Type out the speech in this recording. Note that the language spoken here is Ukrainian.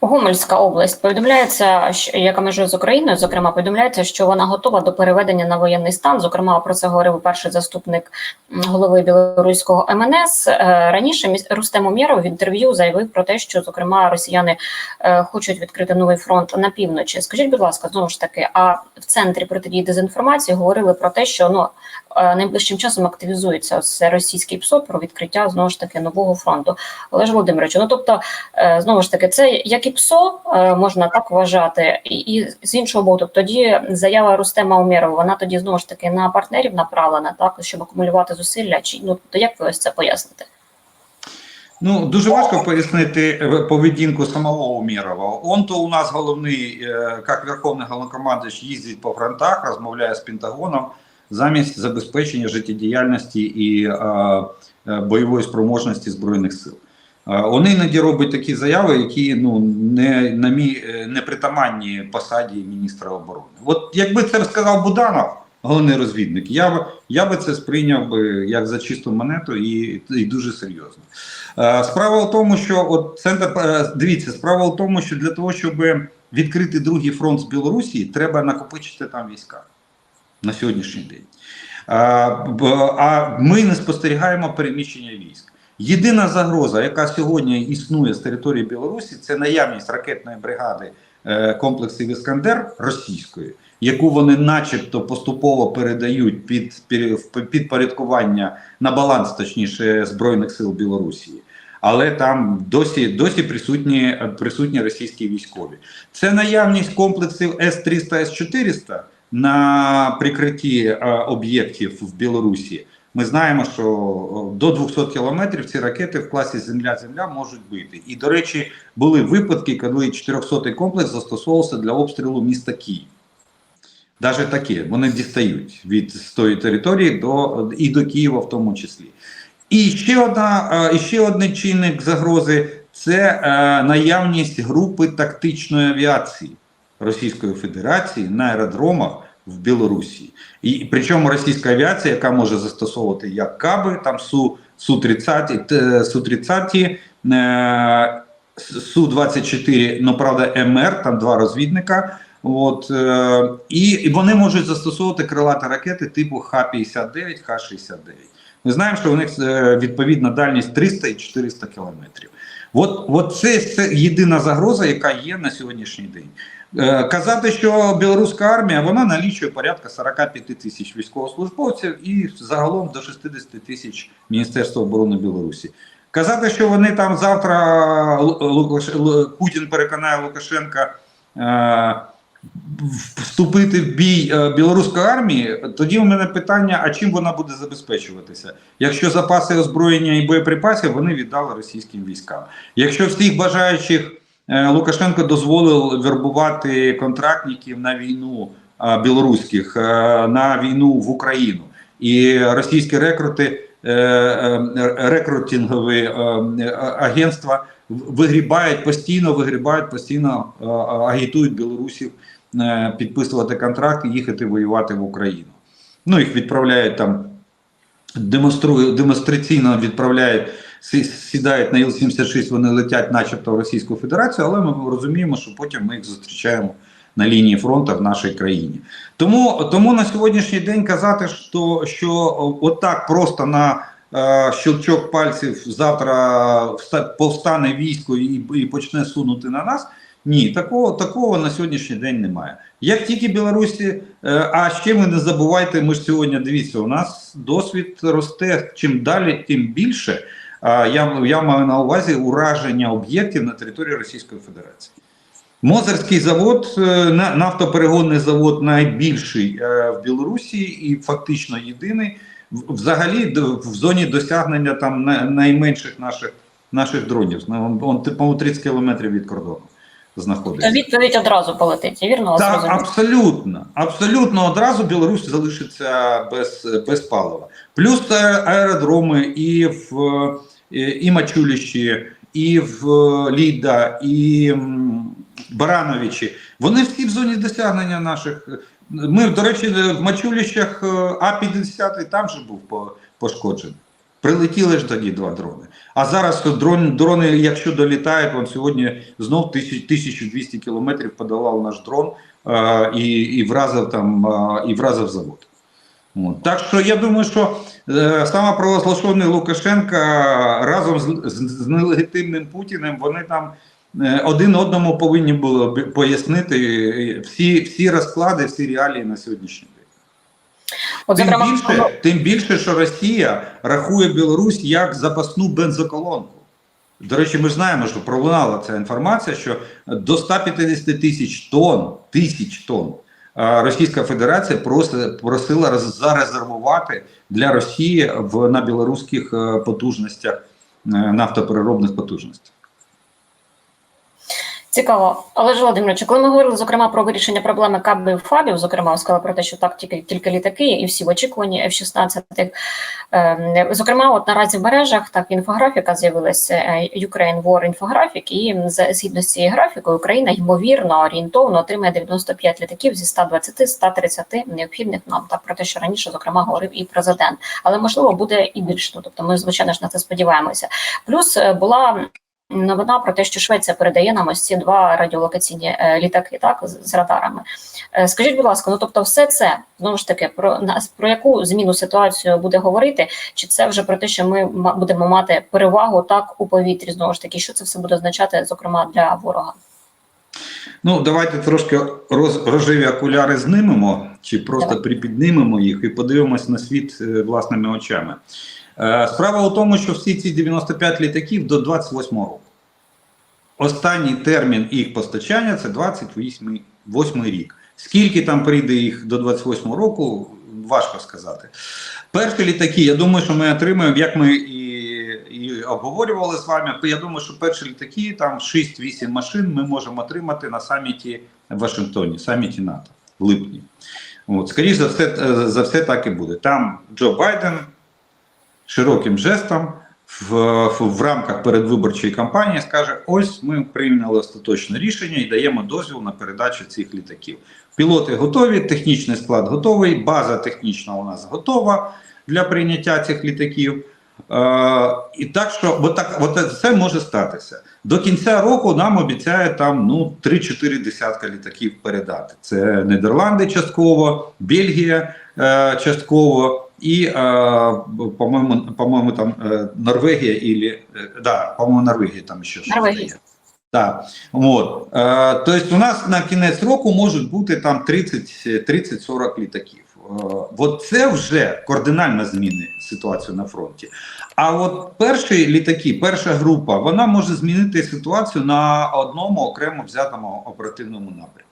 Гомельська область повідомляється, що яка межує з Україною. Зокрема, повідомляється, що вона готова до переведення на воєнний стан. Зокрема, про це говорив перший заступник голови білоруського МНС. Е, Раніше Рустем Умєров в інтерв'ю заявив про те, що зокрема росіяни е, хочуть відкрити новий фронт на півночі. Скажіть, будь ласка, знову ж таки, а в центрі протидії дезінформації говорили про те, що ну е, найближчим часом активізується це російський ПСО про відкриття знову ж таки нового фронту. Олеж Володимирович, ну тобто, знову ж таки, це як ПСО е, можна так вважати, і, і з іншого боку, тоді заява Рустема Умєрова, вона тоді знову ж таки на партнерів направлена, так щоб акумулювати зусилля. Чи ну то як ви ось це поясните? Ну, дуже важко пояснити е, поведінку самого Умірова. Он то у нас головний, е, як Верховний Головнокомандуючий, їздить по фронтах, розмовляє з Пентагоном замість забезпечення життєдіяльності і е, бойової спроможності Збройних сил. Вони іноді роблять такі заяви, які ну не на мій е, не притаманні посаді міністра оборони. От якби це сказав Буданов, головний розвідник, я б я би це сприйняв би як за чисту монету і, і дуже серйозно. Е, Справа в тому, що от центр е, дивіться, справа в тому, що для того, щоб відкрити другий фронт з Білорусі, треба накопичити там війська на сьогоднішній день. А ми не спостерігаємо переміщення військ. Єдина загроза, яка сьогодні існує з території Білорусі, це наявність ракетної бригади е, комплексів Іскандер російської, яку вони, начебто, поступово передають під, під підпорядкування на баланс, точніше, збройних сил Білорусі. Але там досі досі присутні присутні російські військові. Це наявність комплексів С-300, С-400 на прикритті е, об'єктів в Білорусі. Ми знаємо, що до 200 кілометрів ці ракети в класі Земля-Земля можуть бити. І, до речі, були випадки, коли 400-й комплекс застосовувався для обстрілу міста Київ. Навіть таке, вони дістають від тої території до, і до Києва в тому числі. І ще одна, е, і ще один чинник загрози це е, наявність групи тактичної авіації Російської Федерації на аеродромах в Білорусі. І причому російська авіація, яка може застосовувати як каби, там Су Су 30 Су 30 Су 24 ну правда, МР, там два розвідника. От е, і вони можуть застосовувати крилаті ракети типу Х-59, Х-69. Ми знаємо, що у них е, відповідна дальність 300 і 400 кілометрів. От, от це, це єдина загроза, яка є на сьогоднішній день. Е, Казати, що білоруська армія вона налічує порядка 45 тисяч військовослужбовців і загалом до 60 тисяч Міністерства оборони Білорусі. Казати, що вони там завтра Лукаш... Путін переконає Лукашенка е, вступити в бій е, білоруської армії, тоді у мене питання: а чим вона буде забезпечуватися? Якщо запаси озброєння і боєприпасів вони віддали російським військам. Якщо всіх бажаючих е, Лукашенко дозволив вербувати контрактників на війну е, білоруських на війну в Україну, і російські рекрути. Е, е, Рекрутингові е, агентства вигрібають постійно, вигрібають постійно агітують білорусів підписувати контракти, їхати воювати в Україну. Ну їх відправляють там, демонструють демонстраційно відправляють, сідають на Іл-76, вони летять, начебто, в Російську Федерацію, але ми розуміємо, що потім ми їх зустрічаємо на лінії фронту в нашій країні. Тому, тому на сьогоднішній день казати, що, що отак просто на е, щелчок пальців завтра повстане військо і, і почне сунути на нас. Ні, такого, такого на сьогоднішній день немає. Як тільки Білорусі, е, а ще ви не забувайте, ми ж сьогодні дивіться, у нас досвід росте чим далі, тим більше. Я, я маю на увазі ураження об'єктів на території Російської Федерації. Мозерський завод, е, нафтоперегонний завод найбільший е, в Білорусі і фактично єдиний. Взагалі в зоні досягнення там найменших наших, наших дронів. Ну, Он, типу, 30 кілометрів від кордону знаходиться. Відповідь одразу полетить. Вірно Так, абсолютно. Абсолютно одразу Білорусь залишиться без, без палива. Плюс аеродроми і в е, і Мачуліщі, і в е, Ліда, і Барановичі. Вони всі в зоні досягнення наших. Ми, до речі, в Мачуліщах е, А-50 там же був пошкоджений. Прилетіли ж тоді два дрони. А зараз дрон, дрони, якщо долітають, он сьогодні знов 1200 кілометрів подолав наш дрон е, і, і вразив там е, і вразив завод. От. Так що я думаю, що е, самопровозглашений Лукашенка разом з, з, з нелегітимним Путіним вони там е, один одному повинні були б пояснити е, всі, всі розклади, всі реалії на сьогоднішній день. От, Тим зокрема, більше, тим більше, що Росія рахує Білорусь як запасну бензоколонку. До речі, ми знаємо, що пролунала ця інформація, що до 150 тисяч тонн, тисяч тонн е, Російська Федерація проси- просила зарезервувати для Росії в, на білоруських е, потужностях, е, нафтопереробних потужностях. Цікаво. Олеже Володимировичу, коли ми говорили зокрема про вирішення проблеми кабів фабів, зокрема, сказали про те, що так тільки тільки літаки, і всі в очікуванні F-16. Е, зокрема, от наразі в мережах так інфографіка з'явилася е, Ukraine War Infographic, і згідно з цією графікою Україна ймовірно орієнтовно отримає 95 літаків зі 120-130 необхідних нам. Так про те, що раніше зокрема говорив і президент, але можливо буде і більше. Ну, тобто, ми звичайно ж на це сподіваємося. Плюс е, була новина про те, що Швеція передає нам ось ці два радіолокаційні е, літаки, так з, радарами. Е, скажіть, будь ласка, ну тобто, все це знову ж таки про нас про яку зміну ситуацію буде говорити? Чи це вже про те, що ми будемо мати перевагу так у повітрі? Знову ж таки, що це все буде означати, зокрема для ворога? Ну, давайте трошки роз, рожеві окуляри знімемо, чи просто припіднимемо їх і подивимось на світ е, власними очами. Е, справа у тому, що всі ці 95 літаків до 28 року. Останній термін їх постачання це 28 восьмий рік. Скільки там прийде їх до 28 року, важко сказати. Перші літаки, я думаю, що ми отримаємо, як ми і, і обговорювали з вами. Я думаю, що перші літаки, там 6-8 машин, ми можемо отримати на саміті в Вашингтоні, саміті НАТО в липні. От, скоріше за все, е, за все так і буде. Там Джо Байден широким жестом в, в, в рамках передвиборчої кампанії скаже: ось ми прийняли остаточне рішення і даємо дозвіл на передачу цих літаків. Пілоти готові, технічний склад готовий, база технічна у нас готова для прийняття цих літаків. Е, і так що, бо от це може статися. До кінця року нам обіцяє там ну 3-4 десятка літаків передати. Це Нідерланди частково, Бельгія е, частково і, е, по-моєму, по-моєму, там е, Норвегія і е, да, по-моєму, Норвегія там ще є. Так, от. Е, тобто у нас на кінець року можуть бути там 30 30-40 літаків. Е, от це вже кардинально змінить ситуацію на фронті. А от перші літаки, перша група, вона може змінити ситуацію на одному окремо взятому оперативному напрямку.